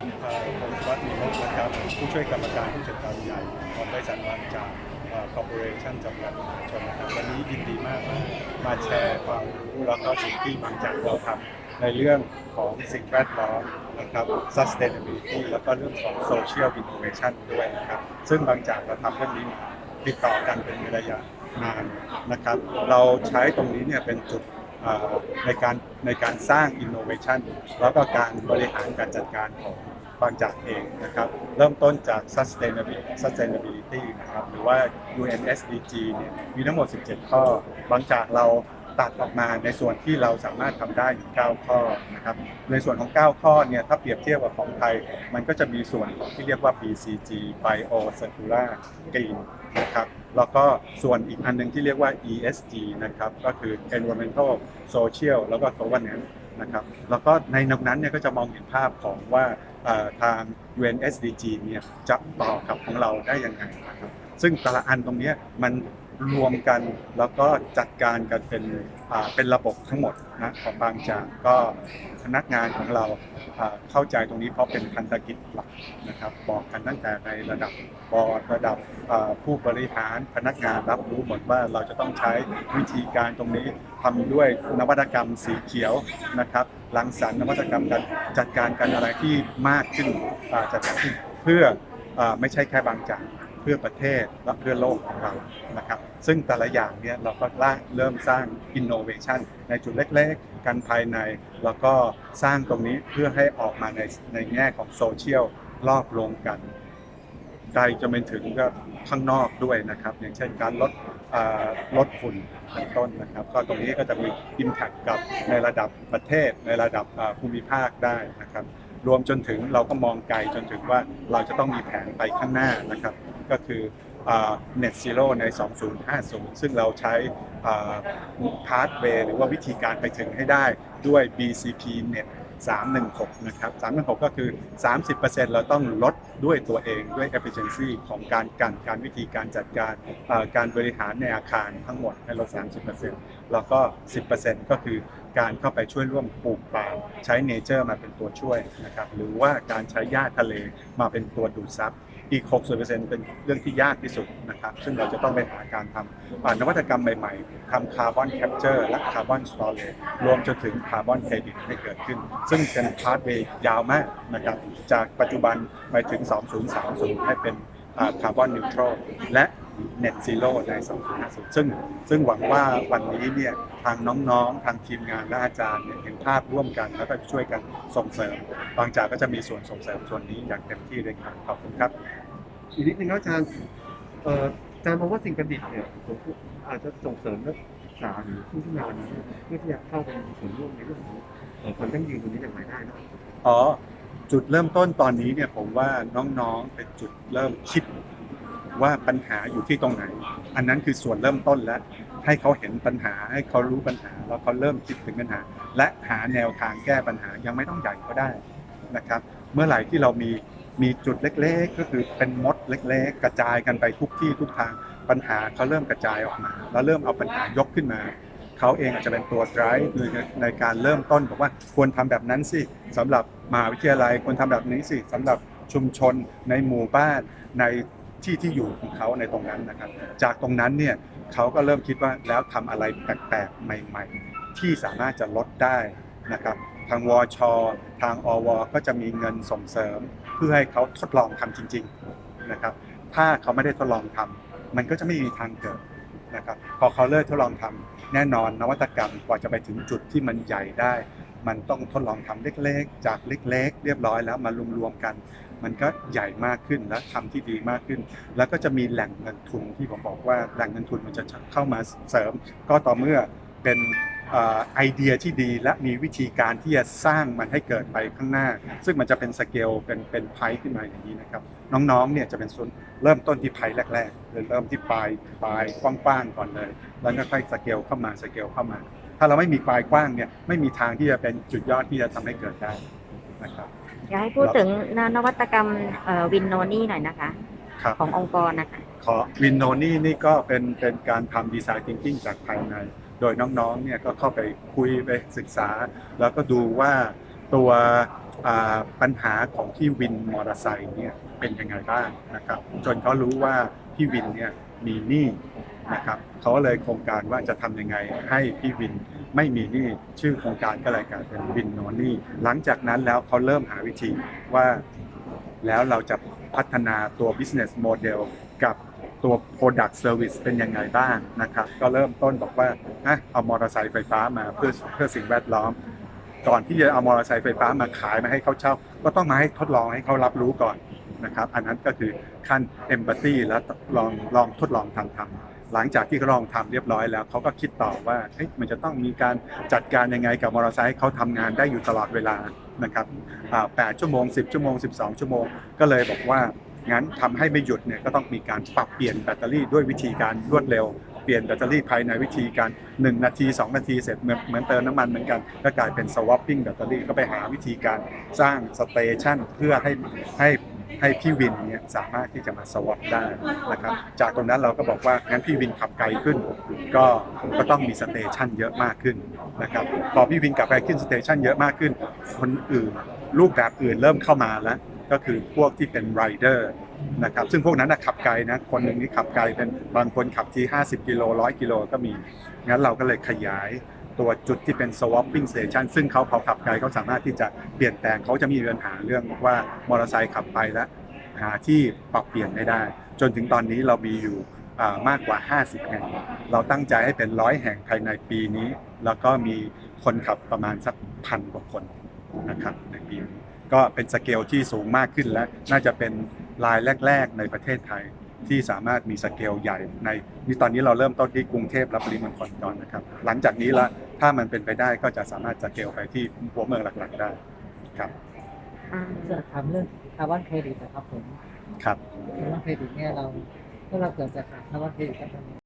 เอ่อผมวัดิ์มีนกนะครับผู้ช่วยกรรมการผู้จัดการใหญ่ของบริษัทวางจากคอร์ปอเรชั่นจำกัดมหาชนนะครับวันนี้ยินดีมากมาแชร์ความรู้แล้วก็สิ่งที่บางจากเราทำในเรื่องของสิ่งแวดล้อมนะครับ sustainability แล้วก็เรื่องของ social innovation ด้วยนะครับ ซึ่งบางจากเราทำเรื่องนี้ติดต่อกันเป็นระยะนานนะครับ เราใช้ตรงนี้เนี่ยเป็นจุด ในการในการสร้าง innovation แล้วก็การบริหารการจัดการของบางจากเองนะครับเริ่มต้นจาก sustainability sustainability นะครับหรือว่า UNSDG เนี่ยมีทั้งหมด 17 ข้อบางจากเราตัดออกมาในส่วนที่เราสามารถทำได้อยู่9ข้อนะครับในส่วนของ 9 ข้อเนี่ยถ้าเปรียบเทียบกับของไทย มันก็จะมีส่วนของที่เรียกว่า BCG Bio Circular Green นะครับ แล้วก็ส่วนอีกอันหนึงที่เรียกว่า ESG นะครับ ก็คือ Environmental Social แล้วก็ Governance นะครับ แล้วก็ในนนั้นเนี่ยก็จะมองเห็นภาพของว่าทาง UNSDG เนี่ยจะต่อกับของเราได้ยังไงนะครับ ซึ่งแต่ละอันตรงนี้มัน รวมกันแล้วก็จัดการกันเป็นเป็นระบบทั้งหมดนะของบางจากก็พนักงานของเราเข้าใจตรงนี้เพราะเป็นพันธกิจหลักนะครับ บอกกันตั้งแต่ในระดับบอร์ดระดับผู้บริหารพนักงานรับรู้หมดว่าเราจะต้องใช้วิธีการตรงนี้ทำด้วยนวัตกรรมสีเขียวนะครับรังสรรนวัตกรรมการจัดการกันอะไรที่มากขึ้นจัดการขึ้นเพื่ออไม่ใช่แค่บางจาก พื่อประเทศและเพื่อโลกของเรานะครับ ซึ่งแต่ละอย่างเนี่ยเราก็เริ่มสร้าง innovation ในจุดเล็กๆ กันภายใน แล้วก็สร้างตรงนี้เพื่อให้ออกมาในในแง่ของโซเชียลรอบรวมกันไกลจะไปถึงก็ข้างนอกด้วยนะครับ อย่างเช่นการลดลดฝุ่นเป็นต้นนะครับ ก็ตรงนี้ก็จะมี Impact กับในระดับประเทศในระดับภูมิภาคได้นะครับ รวมจนถึงเราก็มองไกลจนถึงว่าเราจะต้องมีแผนไปข้างหน้านะครับ ก็คืออ่า net zero ใน 2050 ซึ่งเราใช้พา t เวย์หรือว่าวิธีการไปถึงให้ได้ด้วย BCP net 316 นะครับ 316 ก็คือ 30%เราต้องลดด้วยตัวเองด้วย efficiency ของการกันการวิธีการจัดการการบริหารในอาคารทั้งหมดให้ลด 30%แล้วก็ 10%ก็คือ การเข้าไปช่วยร่วมปลูกป่าใช้เนเจอร์มาเป็นตัวช่วยนะครับหรือว่าการใช้หญ้าทะเลมาเป็นตัวดูดซับอีก 60%เป็นเรื่องที่ยากที่สุดนะครับ ซึ่งเราจะต้องไปหาการทำอ่านวัตกรรมใหม่ๆทำคาร์บอนแคปเจอร์และคาร์บอนสตอเรจรวมจนถึงคาร์บอนเครดิตให้เกิดขึ้น ซึ่งเป็นพาสเวย์ยาวมากนะครับ จากปัจจุบันไปถึง 2030 ให้เป็นคาร์บอนนิวทรัลและ Net Zero ใน 2050 ซึ่งซึ่งหวังว่าวันนี้เนี่ยทางน้องๆ ทางทีมงานและอาจารย์เนี่ยเห็นภาพร่วมกันแล้วก็ช่วยกันส่งเสริม บางจากก็จะมีส่วนส่งเสริมส่วนนี้อย่างเต็มที่เลยครับขอบคุณครับ อีกนิดนึงครับอาจารย์เอ่ออาจารย์มองว่าสิ่งประดิษฐ์เนี่ยผมอาจจะส่งเสริมนักศึกษาหรือผู้ที่งานนี้เพื่อที่จะเข้าไปมีส่วนร่วมในเรื่องของเอ่อความยั่งยืนตรงนี้อย่างไรได้เนอะอ๋อจุดเริ่มต้นตอนนี้เนี่ยผมว่าน้องๆเป็นจุดเริ่มคิด ว่าปัญหาอยู่ที่ตรงไหน อันนั้นคือส่วนเริ่มต้นแล้ว ให้เขาเห็นปัญหาให้เขารู้ปัญหาแล้วเขาเริ่มคิดถึงปัญหา และหาแนวทางแก้ปัญหายังไม่ต้องใหญ่ก็ได้นะครับ เมื่อไหร่ที่เรามีมีจุดเล็กๆ ก็คือเป็นมดเล็ก ๆ กระจายกันไปทุกที่ทุกทางปัญหาเขาเริ่มกระจายออกมา แล้วเริ่มเอาปัญหายกขึ้นมาเขาเองอาจจะเป็นตัว drive ในในการเริ่มต้นบอกว่าควรทำแบบนั้นสิสำหรับมหาวิทยาลัยควรทำแบบนี้สิสำหรับชุมชนในหมู่บ้านใน ที่ที่อยู่ของเขาในตรงนั้นนะครับ จากตรงนั้นเนี่ยเขาก็เริ่มคิดว่าแล้วทำอะไรแปลกๆ ใหม่ ๆ ที่สามารถจะลดได้นะครับทางวช ทางอว ก็จะมีเงินส่งเสริม เพื่อให้เขาทดลองทำจริงๆนะครับ ถ้าเขาไม่ได้ทดลองทำมันก็จะไม่มีทางเกิดนะครับ พอเขาเลิกทดลองทำแน่นอนนวัตกรรมกว่าจะไปถึงจุดที่มันใหญ่ได้ มันต้องทดลองทำเล็กๆ จากเล็ก ๆ เรียบร้อยแล้วมารวมๆกัน มันก็ใหญ่มากขึ้นและทำที่ดีมากขึ้น แล้วก็จะมีแหล่งเงินทุนที่ผมบอกว่าแหล่งเงินทุนมันจะเข้ามาเสริม ก็ต่อเมื่อเป็นไอเดียที่ดีและมีวิธีการที่จะสร้างมันให้เกิดไปข้างหน้า ซึ่งมันจะเป็นสเกลเป็นเป็นไพขึ้นมาอย่างนี้นะครับ น้องๆเนี่ยจะเป็นส่วนเริ่มต้นที่ไพแรกๆหรือเริ่มที่ปลายปลายกว้างๆก่อนเลย แล้วก็ค่อยสเกลเข้ามาสเกลเข้ามา ถ้าเราไม่มีปลายกว้างเนี่ยไม่มีทางที่จะเป็นจุดยอดที่จะทำให้เกิดได้นะครับอยากให้พูดถึงนวัตกรรมวินโนนี่หน่อยนะคะครับขององค์กรนะคะขอวินโนนี่นี่ก็เป็นเป็นการทำดีไซน์ thinking จากภายใน โดยน้องๆเนี่ยก็เข้าไปคุยไปศึกษา แล้วก็ดูว่าตัวอ่าปัญหาของที่วินมอเตอร์ไซค์เนี่ยเป็นยังไงบ้างนะครับ จนเขารู้ว่าพี่วินเนี่ย มีหนี้นะครับเขาก็เลยโครงการว่าจะทำยังไงให้พี่วินไม่มีหนี้ชื่อโครงการก็เลยกลายเป็นวินโนหนี้หลังจากนั้นแล้วเขาเริ่มหาวิธีว่าแล้วเราจะพัฒนาตัว business model กับตัว product service เป็นยังไงบ้างนะครับ ก็เริ่มต้นบอกว่าอะเอามอเตอร์ไซค์ไฟฟ้ามาเพื่อเพื่อสิ่งแวดล้อม ก่อนที่จะเอามอเตอร์ไซค์ไฟฟ้ามาขายมาให้เขาเช่า ก็ต้องมาให้ทดลองให้เขารับรู้ก่อน นะครับอันนั้นก็คือขั้น empathy แล้วลองลองทดลองทำทำหลังจากที่เขาลองทำเรียบร้อยแล้วเขาก็คิดต่อว่ามันจะต้องมีการจัดการยังไงกับมอเตอร์ไซค์เขาทำงานได้อยู่ตลอดเวลานะครับอ่า8ชั่วโมง 10 ชั่วโมง 12 ชั่วโมง ก็เลยบอกว่างั้นทำให้ไม่หยุดเนี่ยก็ต้องมีการปรับเปลี่ยนแบตเตอรี่ด้วยวิธีการรวดเร็วเปลี่ยนแบตเตอรี่ภายในวิธีการ 1 นาที 2 นาทีเสร็จเหมือนเหมือนเติมน้ำมันเหมือนกันก็กลายเป็น swapping แบตเตอรี่ก็ไปหาวิธีการสร้างสเตชันเพื่อให้ให้ ให้พี่วินเนี่ยสามารถที่จะมาสวอปได้นะครับ จากตรงนั้นเราก็บอกว่างั้นพี่วินขับไกลขึ้น ก็ก็ต้องมีสเตชันเยอะมากขึ้นนะครับ พอพี่วินขับไกลขึ้นสเตชันเยอะมากขึ้น คนอื่นรูปแบบอื่นเริ่มเข้ามาแล้ว ก็คือพวกที่เป็นไรเดอร์นะครับซึ่งพวกนั้นนะขับไกลนะคนหนึ่งนี่ขับไกลเป็นบางคนขับที่ 50 กิโล100 กิโลก็มีงั้นเราก็เลยขยาย ตัวจุดที่เป็น swapping station ซึ่งเขาเขาขับไกลเขาสามารถที่จะเปลี่ยนแปลงเขาจะมีปัญหาเรื่องว่ามอเตอร์ไซค์ขับไปแล้วหาที่ปรับเปลี่ยนไม่ได้ จนถึงตอนนี้เรามีอยู่มากกว่า 50 แห่ง เราตั้งใจให้เป็นร้อยแห่งภายในปีนี้ แล้วก็มีคนขับประมาณสักพันกว่าคนนะครับในปีนี้ก็เป็นสเกลที่สูงมากขึ้นและน่าจะเป็นรายแรก ๆ ในประเทศไทยที่สามารถมีสเกลใหญ่ในนี่ตอนนี้เราเริ่มต้นที่กรุงเทพและปริมณฑลก่อนนะครับ หลังจากนี้ละ ถ้ามันเป็นไปได้ก็จะสามารถสเกลไปที่หัวเมืองหลักๆได้ครับอ่าจะถามเรื่องคาร์บอนเครดิตนะครับผมครับคาร์บอนเครดิตเนี่ยเราถ้าเราเกิดจะขายคาร์บอนเครดิตกัน